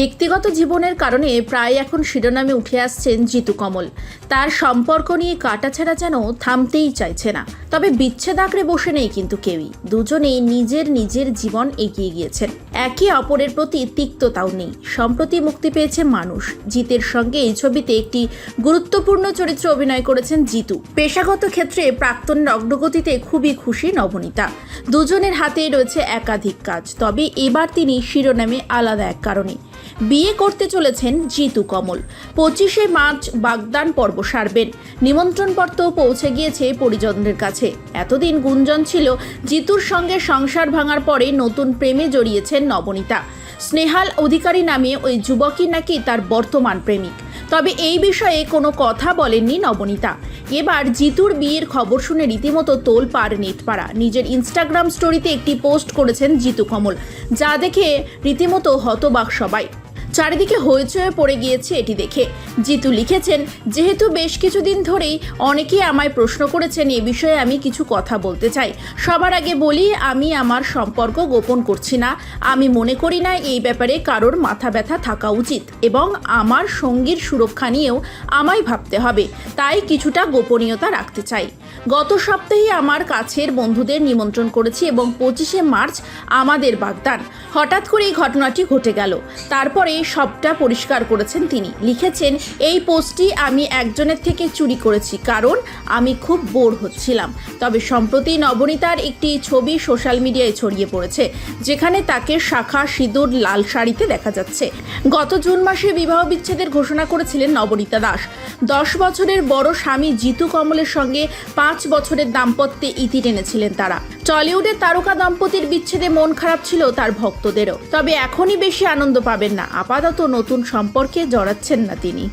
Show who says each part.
Speaker 1: ব্যক্তিগত জীবনের কারণে প্রায় এখন শিরোনামে উঠে আসছেন জিতু কমল। তার সম্পর্ক নিয়ে কাটাছেড়া যেন থামতেই চাইছে না। তবে বিচ্ছেদ আঁকড়ে বসে নেই কিন্তু কেউই। দুজনেই নিজের নিজের জীবন এগিয়ে গিয়েছেন। একে অপরের প্রতি তিক্ততাও নেই। সম্প্রতি মুক্তি পেয়েছে মানুষ। জিতের সঙ্গে এই ছবিতে একটি গুরুত্বপূর্ণ চরিত্রে অভিনয় করেছেন জিতু। পেশাগত ক্ষেত্রে প্রাক্তনের অগ্রগতিতে খুবই খুশি নবনীতা। দুজনের হাতেই রয়েছে একাধিক কাজ। তবে এবার তিনি শিরোনামে আলাদা এক কারণে। বিয়ে করতে চলেছেন জিতু কমল। পঁচিশে মার্চ বাগদান পর্ব সারবেন। নিমন্ত্রণপত্র পৌঁছে গিয়েছে পরিজনদের কাছে। এতদিন গুঞ্জন ছিল জিতুর সঙ্গে সংসার ভাঙার পরে নতুন প্রেমে জড়িয়েছেন নবনীতা। স্নেহাল অধিকারী নামে ওই যুবকই নাকি তার বর্তমান প্রেমিক। তবে এই বিষয়ে কোনো কথা বলেননি নবনীতা। এবার জিতুর বিয়ের খবর শুনে রীতিমতো তোল পার নেটপাড়া। নিজের ইনস্টাগ্রাম স্টোরিতে একটি পোস্ট করেছেন জিতু কমল। যা দেখে রীতিমতো হতবাক সবাই। চারিদিকে হইচয়ে পড়ে গিয়েছে এটি দেখে। জিতু লিখেছেন, যেহেতু বেশ কিছুদিন ধরেই অনেকেই আমায় প্রশ্ন করেছেন এ বিষয়ে আমি কিছু কথা বলতে চাই। সবার আগে বলি, আমি আমার সম্পর্ক গোপন করছি না। আমি মনে করি না এই ব্যাপারে কারোর মাথা ব্যথা থাকা উচিত এবং আমার সঙ্গীর সুরক্ষা নিয়েও আমায় ভাবতে হবে। তাই কিছুটা গোপনীয়তা রাখতে চাই। গত সপ্তাহে আমার কাছের বন্ধুদের নিমন্ত্রণ করেছি এবং পঁচিশে মার্চ আমাদের বাগদান। হঠাৎ করে এই ঘটনাটি ঘটে গেল। তারপরে সবটা পরিষ্কার করেছেন তিনি। লিখেছেন, এই পোস্টটি আমি একজনের থেকে চুরি করেছি, কারণ আমি খুব বোর হচ্ছিলাম। তবে সম্প্রতি নবনীতার একটি ছবি সোশ্যাল মিডিয়ায় ছড়িয়ে পড়েছে, যেখানে তাকে শাখা সিঁদুর লাল শাড়িতে দেখা যাচ্ছে। গত জুন মাসে বিবাহ বিচ্ছেদের ঘোষণা করেছিলেন নবনীতা দাস। দশ বছরের বড় স্বামী জিতু কমলের সঙ্গে পাঁচ বছরের দাম্পত্যে ইতি টেনেছিলেন তারা। টলিউডের তারকা দম্পতির বিচ্ছেদে মন খারাপ ছিল তার ভক্তদেরও। তবে এখনই বেশি আনন্দ পাবেন না আপাতত নতুন সম্পর্কে জড়াচ্ছেন না তিনি।